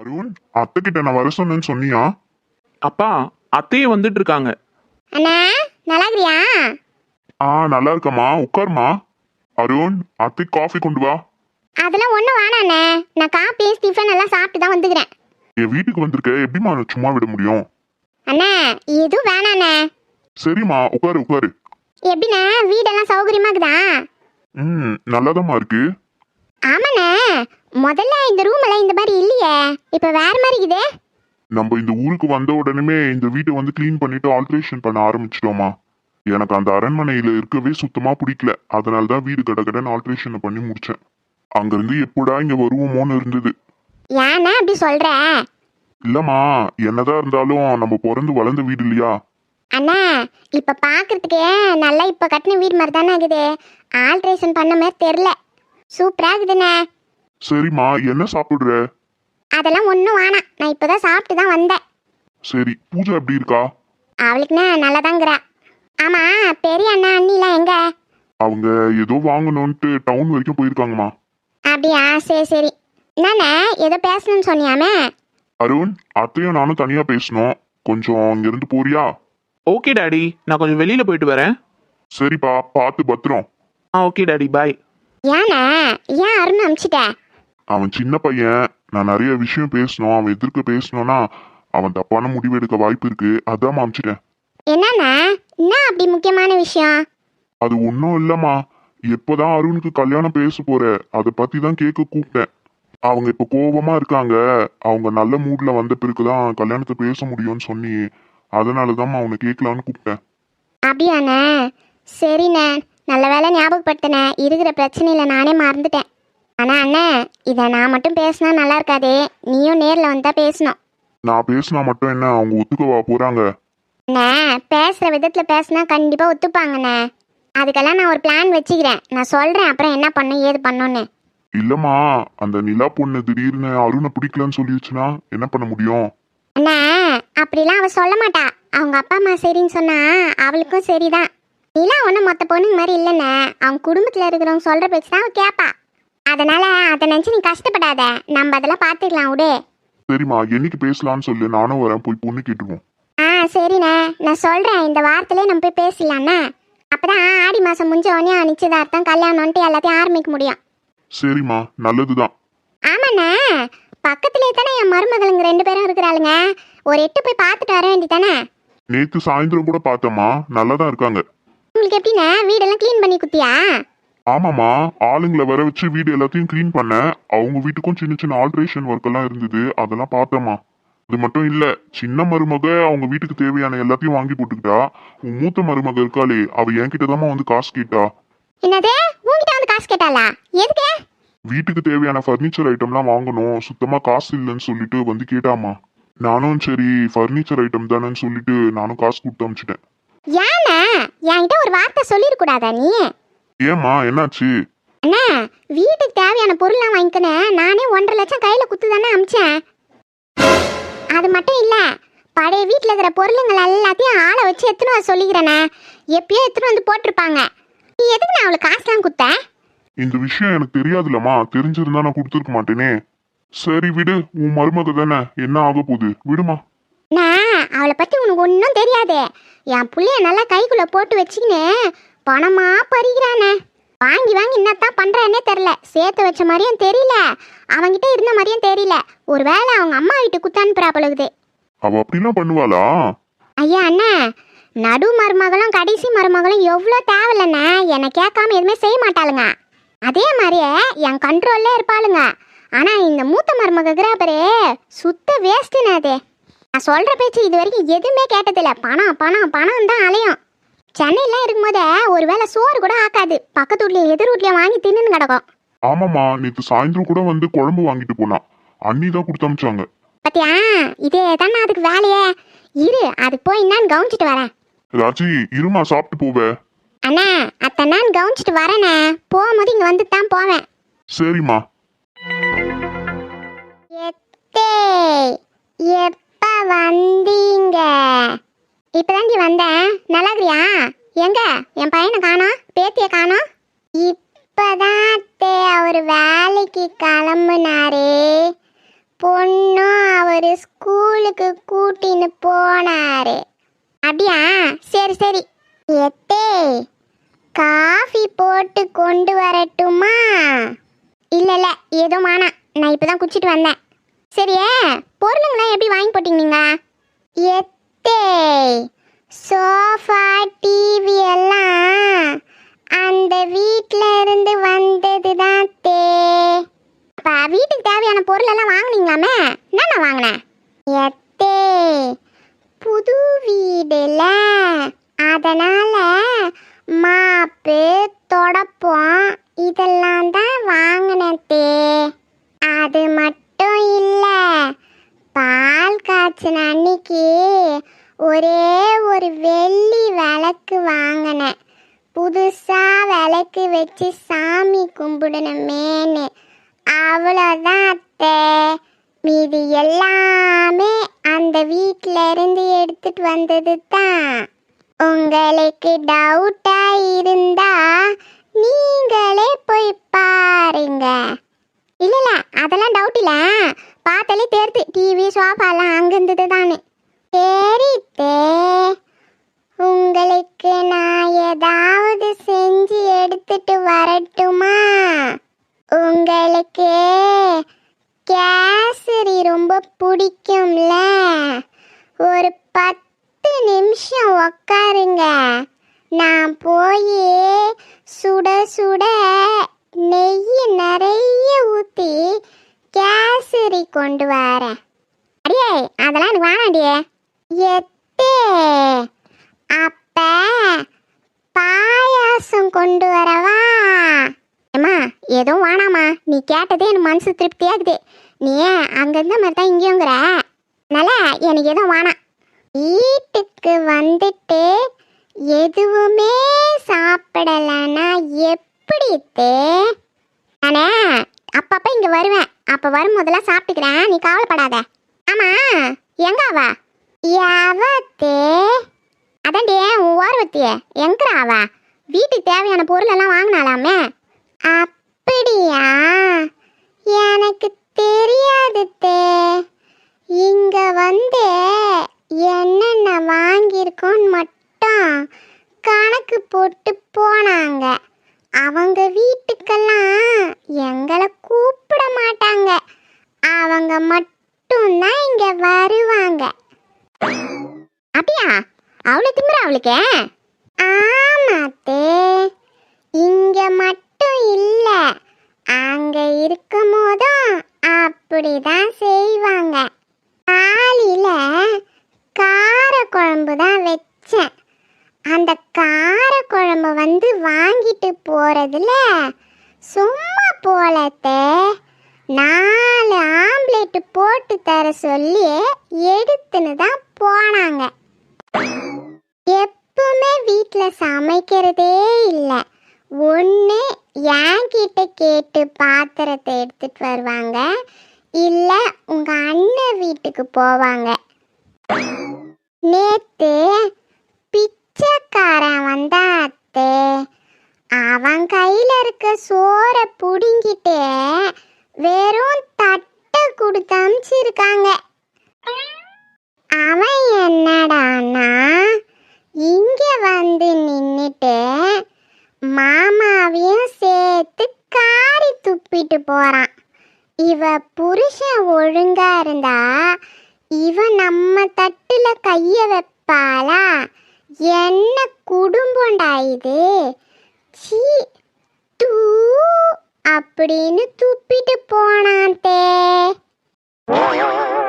அருண் அத்தை கிட்ட நான் வர சொன்னேன்னு சொன்னியா? அப்பா அத்தையே வந்துட்டு இருக்காங்க அண்ணா நல்லா இருக்கிறியா ஆ நல்லா இருக்கம்மா உட்காருமா. அருண் அத்தை காஃபி கொண்டு வா. அதெல்லாம் ஒன்றும் வேணாண்ணே நான் காப்பி டிஃபன் எல்லாம் சாப்பிட்டு தான் வந்துக்கிறேன். என் வீட்டுக்கு வந்திருக்க எப்படிம்மா நான் சும்மா விட முடியும்? அண்ணா எதுவும் வேணாண்ணே சரிம்மா உட்காரு உட்காரு. எப்படிண்ணே? வீடெல்லாம் சௌகரியமா இருக்குதா? ம் நல்லாதாம்மா இருக்கு. ஆமாண்ணே. முதல்ல இந்த ரூம் எல்லாம் இந்த மாதிரி இல்லையே. இப்போ வேற மாதிரி இருக்குதே. நம்ம இந்த ஊருக்கு வந்த உடனே இந்த வீட்டை வந்து க்ளீன் பண்ணிட்டு ஆல்ட்ரேஷன் பண்ண ஆரம்பிச்சிட்டோமா எனக்கு அந்த அரண்மனையில இருக்கவே சுத்தமா பிடிக்கல. அதனால தான் வீடு கட கடன் ஆல்ட்ரேஷன் பண்ணி முடிச்சேன். அங்கிருந்து எப்படா இங்க வருவோமோன்னு இருந்தது. ஏண்ணே அப்படி சொல்ற? இல்லம்மா என்னதான் இருந்தாலும் நம்ம பிறந்து வளர்ந்த வீடு இல்லையா? அண்ணா இப்போ பார்க்கறதுக்கே நல்லா இப்போ கட்டின வீடு மாதிரி தானே இருக்குது. ஆல்ட்ரேஷன் பண்ண மாதிரி தெரில சூப்பராக இருக்குதுண்ணே. சரிம்மா என்ன சாப்பிடுற? அதெல்லாம் ஒன்றும் வேணாம். நான் இப்போ தான் சாப்பிட்டு தான் வந்தேன். சரி பூஜா எப்படி இருக்கா? அவளுக்குண்ணே நல்லா தாங்கிறா ஆமாம் பெரிய அண்ணா அண்ணிலாம் எங்க? அவங்க ஏதோ வாங்கணும்ட்டு டவுன் வரைக்கும் போயிருக்காங்கம்மா. அப்படியா? சரி சரி. என்னண்ணே ஏதோ பேசணும்னு சொன்னியாமே? அருண் அத்தையும் நானும் தனியா பேசணும். கொஞ்சம் இங்கிருந்து போறியா? ஓகே டாடி நான் கொஞ்சம் வெளியில போயிட்டு வரேன். சரிப்பா பார்த்து பத்திரம். ஆ ஓகே டாடி பாய் ஏண்ணே ஏன் அருண் அமிச்சிட்ட? அவன் சின்ன பையன். நான் நிறைய விஷயம் பேசணும். அவன் எதிர்க்க பேசணும்னா அவன் தப்பான முடிவு எடுக்க வாய்ப்பு இருக்கு. அதான் மாமிச்சிட்டேன் என்னண்ணே என்ன அப்படி முக்கியமான விஷயம்? அது ஒன்றும் இல்லைம்மா. எப்போதான் அருணுக்கு கல்யாணம் பேச போற அதை பத்தி தான் கேட்க கூப்பிட்டேன். அவங்க இப்போ கோபமா இருக்காங்க. அவங்க நல்ல மூட்ல வந்த பிறகுதான் கல்யாணத்தை பேச முடியும்னு சொன்னி அதனால தான் அவனை கேட்கலான்னு கூப்பிட்டேன். அப்படியாண்ணே? சரிண்ணே. நல்ல வேலை ஞாபகப்படுத்தினே. இருக்கிற பிரச்சனையில் நானே மறந்துட்டேன். ஆனால் அண்ணே இதை நான் மட்டும் பேசினா நல்லா இருக்காதே. நீயும் நேரில் வந்தா பேசணும். நான் பேசினா மட்டும் என்ன அவங்க ஒத்துக்கவா போறாங்க? அண்ணே பேசுகிற விதத்தில் பேசினா கண்டிப்பாக ஒத்துப்பாங்கண்ணே. அதுக்கெல்லாம் நான் ஒரு பிளான் வச்சுக்கிறேன். நான் சொல்கிறேன் அப்புறம் என்ன பண்ணும் ஏது பண்ணணும்னு. இல்லம்மா அந்த நிலா பொண்ணு திடீர்னு அருணை பிடிக்கலன்னு சொல்லிடுச்சுன்னா என்ன பண்ண முடியும்? அப்படிலாம் அவள் சொல்ல மாட்டா. அவங்க அப்பா அம்மா சரின்னு சொன்னா அவளுக்கும் சரிதான். நீலாம் ஒன்றும் மற்ற பொண்ணுங்க மாதிரி இல்லைண்ணே. அவங்க குடும்பத்தில் இருக்கிறவங்க சொல்கிற பேச்சு தான் அவள் கேட்பா அதனால அதை நினச்சி நீ கஷ்டப்படாத. நம்ம அதெல்லாம் பார்த்துக்கலாம் விடு. சரிம்மா என்னைக்கு பேசலாம்னு சொல்லு. நானும் வரேன். போய் பொண்ணு கேட்டுருவோம். ஆ சரிண்ணே. நான் சொல்கிறேன் இந்த வாரத்திலே நம்ம போய் பேசலாண்ணே அப்பதான் ஆடி மாதம் முடிஞ்ச உடனே நிச்சயதார்த்தம் கல்யாணம்ன்ட்டு எல்லாத்தையும் ஆரம்பிக்க முடியும். சரிம்மா நல்லதுதான். ஆமாண்ணே. பக்கத்துலேயே தானே என் மருமகளுங்க ரெண்டு பேரும் இருக்கிறாளுங்க. ஒரு எட்டு போய் பார்த்துட்டு வர வேண்டியதானே நேத்து சாயந்தரம் கூட பார்த்தேம்மா. நல்லா தான் இருக்காங்க. உங்களுக்கு எப்படிண்ணே வீடெல்லாம் க்ளீன் பண்ணி குத்தியா? ஆமாம்மா. ஆளுங்களை வர வச்சு வீடு எல்லாத்தையும் க்ளீன் பண்ணேன் அவங்க வீட்டுக்கும் சின்ன சின்ன ஆல்ட்ரேஷன் ஒர்க் எல்லாம் இருந்தது. அதெல்லாம் பார்த்தேம்மா. அது மட்டும் இல்ல சின்ன மருமக அவங்க வீட்டுக்கு தேவையான எல்லாத்தையும் வாங்கி போட்டுக்கிட்டா. உன் மூத்த மருமக இருக்காளே அவ என்கிட்ட வந்து காசு கேட்டா. என்னது? உங்ககிட்ட வந்து காசு கேட்டாளா? எதுக்கு? வீட்டுக்கு தேவையான ஃபர்னிச்சர் ஐட்டம்லாம் வாங்கணும். சுத்தமா காசு இல்லைன்னு சொல்லிட்டு வந்து கேட்டாமா. நானும் சரி ஃபர்னிச்சர் ஐட்டம் தானேன்னு சொல்லிட்டு நானும் காசு கொடுத்து அனுப்பிச்சிட்டேன் ஏண்ணே என்கிட்ட ஒரு வார்த்தை சொல்லிருக்கூடாதா நீ? ஏம்மா என்னாச்சு? அண்ணா வீட்டுக்கு தேவையான பொருள்லாம் வாங்கிக்கணும் நானே ஒன்றரை லட்சம் கையில் குத்து தானே அமிச்சேன். அது மட்டும் இல்லை பழைய வீட்டில் இருக்கிற பொருளுங்கள் எல்லாத்தையும் ஆளை வச்சு எத்தனை சொல்லிக்கிறேண்ணே எப்பயோ எத்தனை வந்து போட்டிருப்பாங்க. நீ எதுக்கு நான் அவளுக்கு காசுலாம் குத்த இந்த விஷயம் எனக்கு தெரியாதுலம்மா. தெரிஞ்சிருந்தா நான் கொடுத்துருக்க மாட்டேனே. சரி விடு உன் மருமக தானே. என்ன ஆக போகுது? விடுமா. அண்ணா அவளை பற்றி உனக்கு ஒன்றும் தெரியாது. என் புள்ளைய நல்லா கைக்குள்ளே போட்டு வச்சுக்கின்னு பணமா பறிக்கிறானே. வாங்கி வாங்கி என்னத்தான் பண்ணுறானே தெரில சேர்த்து வச்ச மாதிரியும் தெரியல. அவன்கிட்ட இருந்த மாதிரியும் தெரியல. ஒருவேளை அவங்க அம்மா வீட்டு குத்தானுப்புறா பழகுது அவ அப்படிலாம் பண்ணுவாளா? ஐயா அண்ணா நடு மருமகளும் கடைசி மருமகளும் எவ்வளோ தேவையில்லண்ணே. என்னை கேட்காம எதுவுமே செய்ய மாட்டாளுங்க. அதே மாதிரியே என் கண்ட்ரோல்லே இருப்பாளுங்க. ஆனால் இந்த மூத்த மருமக இருக்கிறாப்பரே சுத்த வேஸ்ட்டுண்ணே அது. நான் சொல்கிற பேச்சு இது வரைக்கும் எதுவுமே கேட்டதில்ல. பணம் பணம் பணம் தான் அலையும். சென்னையிலாம் இருக்கும்போது ஒருவேளை சோறு கூட ஆக்காது. பக்கத்து வீட்லையும் எதிர் வீட்லையும் வாங்கி தின்னுன்னு கிடக்கும். ஆமாம்மா நேத்து சாயந்தரம் கூட வந்து குழம்பு வாங்கிட்டு போனா அண்ணி தான் கொடுத்து பத்தியா? இதே தானே அதுக்கு வேலையே. இரு அதுக்கு போய் என்னான்னு கவனிச்சிட்டு வரேன். ராஜி இருமா சாப்பிட்டு போவ. அண்ணா அத்தை நான் கவனிச்சிட்டு வரேண்ணே. போகும்போது இங்கே வந்து தான் போவேன். சரிம்மா. எத்தே எப்ப வந்தீங்க? இப்பதாண்டி வந்தேன். நல்லா இருக்கிறியா எங்க? என் பையனை காணோம் பேத்திய காணோம் இப்பதான் அத்தை அவர் வேலைக்கு கிளம்புனாரு. பொண்ணும் அவர் ஸ்கூலுக்கு கூட்டின்னு போனாரு. அப்படியா? சரி சரி. எத்தே காஃபி போட்டு கொண்டு வரட்டுமா? இல்லை இல்லை ஏதோ மானா. நான் இப்போ தான் குடிச்சிட்டு வந்தேன். சரியே பொருளுங்களாம் எப்படி வாங்கி போட்டீங்க நீங்கள் எத்தே சோஃபா டிவி எல்லாம் அந்த வீட்டில் இருந்து வந்தது தான் தே. அப்போ வீட்டுக்கு தேவையான பொருள் எல்லாம் வாங்குனீங்களாமே? என்னென்ன வாங்கினேன் எத்தே புது வீடுல அதனால மாப்பு தொடப்பம் இதெல்லாம் தான் வாங்கினேன் அது மட்டும் இல்லை பால் காய்ச்சின அன்னைக்கு ஒரே ஒரு வெள்ளி விளக்கு வாங்கினேன். புதுசா விளக்கு வச்சு சாமி கும்பிடணுமேனு அவ்வளோதான் அத்தை. மீதி எல்லாமே அந்த வீட்டில் இருந்து எடுத்துட்டு வந்தது தான். உங்களுக்கு டவுட்டா இருந்தா நீங்களே போய் பாருங்க. இல்ல இல்ல அதெல்லாம் டவுட் இல்ல. பார்த்தாலே தெரியுது. டிவி சோஃபாலாம் அங்க இருந்தது தானே. தெரித்தே உங்களுக்கு நான் ஏதாவது செஞ்சு எடுத்துட்டு வரட்டுமா? உங்களுக்கு கேசரி ரொம்ப பிடிக்கும்ல. ஒரு பத்து நிமிஷம் உக்காருங்க. நான் போய் சுட சுட நெய் நிறைய ஊற்றி கேசரி கொண்டு வரேன். அடியே அதெல்லாம் எனக்கு வேணாண்டியே எத்தே அப்ப பாயாசம் கொண்டு வரவா? ஏம்மா எதுவும் வேணாம்மா. நீ கேட்டதே எனக்கு மனசு திருப்தியாகுது நீ அங்கேருந்த மாதிரி தான் இங்கேங்கிற அதனால எனக்கு எதுவும் வேணாம். வீட்டுக்கு வந்துட்டு எதுவுமே சாப்பிடலன்னா எப்படி தே நானே அப்பப்போ இங்கே வருவேன். அப்போ வரும்போதெல்லாம் சாப்பிட்டுக்கிறேன். நீ கவலைப்படாத. ஆமா எங்க அவ? யாவத்தே அதாண்டி உன் ஓர்வத்திய எங்கிற அவ? வீட்டுக்கு தேவையான பொருள் எல்லாம் வாங்கினாலாமே? அப்படியா? எனக்கு தெரியாது தே இங்க வந்து என்னென்ன வாங்கியிருக்கோன்னு மட்டும் கணக்கு போட்டு போனாங்க. அவங்க வீட்டுக்கெல்லாம் எங்களை கூப்பிட மாட்டாங்க. அவங்க மட்டும்தான் இங்கே வருவாங்க. அப்படியா? அவ்வளோ திமிரா அவளுக்கு? ஆமாத்தே. இங்கே மட்டும் இல்லை. அங்கே இருக்கும் போதும் அப்படிதான் செய்வாங்க. காலையில் கார குழம்பு தான் வச்சேன். அந்த கார குழம்பு வந்து வாங்கிட்டு போகிறதுல சும்மா போலத்தே. நாலு ஆம்லேட்டு போட்டு தர சொல்லி எடுத்துன்னு தான் போனாங்க. எப்பவுமே வீட்டில் சமைக்கிறதே இல்லை. ஒன்று என்கிட்ட கேட்டு பாத்திரத்தை எடுத்துகிட்டு வருவாங்க. இல்லை உங்கள் அண்ணன் வீட்டுக்கு போவாங்க. நேத்து பிச்சைக்காரன் வந்தா அத்தே அவன் கையில இருக்க சோற புடுங்கிட்டே வெறும் தட்டை கொடுத்து அமிச்சிருக்காங்க. அவன் என்னடான்னா இங்க வந்து நின்னுட்டு மாமாவையும் சேர்த்து காரி துப்பிட்டு போறான். இவ புருஷன் ஒழுங்கா இருந்தா இவ நம்ம தட்டுல கைய வைப்பாளா? என்ன குடும்பம்டா இது? சீ தூ அப்படின்னு துப்பிட்டு போனான் தே.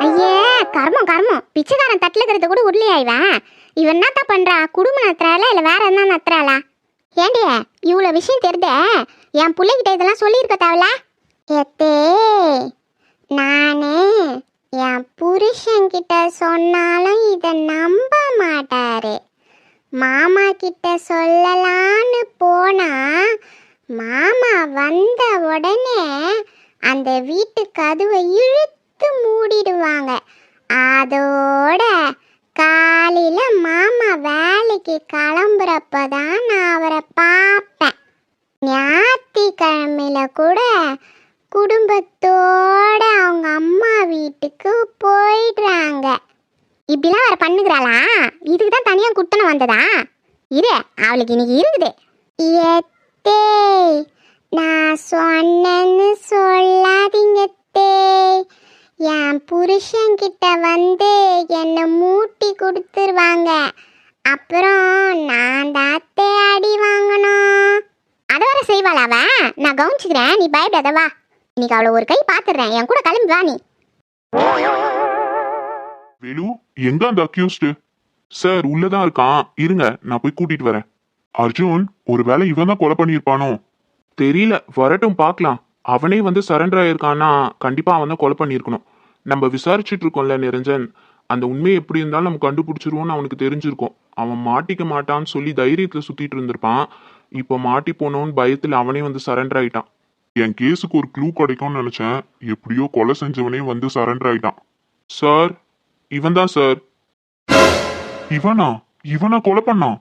ஐயே கர்மம் கர்மம். பிச்சைக்காரன் தட்டில் இருக்கிறத கூட உருளையா இவன்? இவன் என்னத்தா பண்றா? குடும்பம் நடத்துறாளா இல்லை வேற என்ன நத்துறாளா ஏண்டி இவ்வளோ விஷயம் தெரிந்த என் பிள்ளைகிட்ட இதெல்லாம் சொல்லியிருக்க தேவல எத்தே நானே என் புருஷன்கிட்ட சொன்னாலும் இதை நம்ப மாட்டாரு. மாமா கிட்ட சொல்லலான்னு போனா மாமா வந்த உடனே அந்த வீட்டு கதவை இழுத்து மூடிடுவாங்க. அதோட காலையில் மாமா வேலைக்கு கிளம்புறப்ப தான் நான் அவரை பார்ப்பேன். ஞாயிற்றுக்கிழமையில கூட குடும்பத்தோட அவங்க அம்மா வீட்டுக்கு போயிடுறாங்க. இப்படிலாம் வேற பண்ணுகிறாளா? இதுக்கு தான் தனியாக குட்டணும் வந்ததா? இரு அவளுக்கு இன்னைக்கு இருக்குது எத்தே நான் சொன்னேன்னு சொல்லாதீங்க தே என் புருஷன்கிட்ட வந்து என்னை மூட்டி கொடுத்துருவாங்க. அப்புறம் நான் தாத்தே அடி வாங்கணும். அதை வர செய்வாளா நான் கவனிச்சுக்கிறேன். நீ பயப்படாத வா. இன்னைக்கு அவளை ஒரு கை பார்த்துடுறேன். என் கூட கிளம்பி வா நீ. வேலு எங்க அந்த அக்யூஸ்டு சார் உள்ளதான் இருக்கான். இருங்க நான் போய் கூட்டிட்டு வரேன். அர்ஜுன் ஒருவேளை இவன் தான் கொலை பண்ணியிருப்பானோ? தெரியல வரட்டும் பார்க்கலாம். அவனே வந்து சரண்டர் ஆயிருக்கான்னா கண்டிப்பா அவன் தான் கொலை பண்ணியிருக்கணும். நம்ம விசாரிச்சுட்டு இருக்கோம்ல நிரஞ்சன். அந்த உண்மை எப்படி இருந்தாலும் நம்ம கண்டுபிடிச்சிருவோம்னு அவனுக்கு தெரிஞ்சிருக்கும். அவன் மாட்டிக்க மாட்டான்னு சொல்லி தைரியத்துல சுத்திட்டு இருந்திருப்பான். இப்போ மாட்டி போனோன்னு பயத்துல அவனே வந்து சரண்டர் ஆயிட்டான். என் கேஸுக்கு ஒரு க்ளூ கிடைக்கும்னு நினைச்சேன். எப்படியோ கொலை செஞ்சவனே வந்து சரண்டர் ஆயிட்டான். சார் இவன் தான் சார் இவனா? இவனா கொலை பண்ணான்?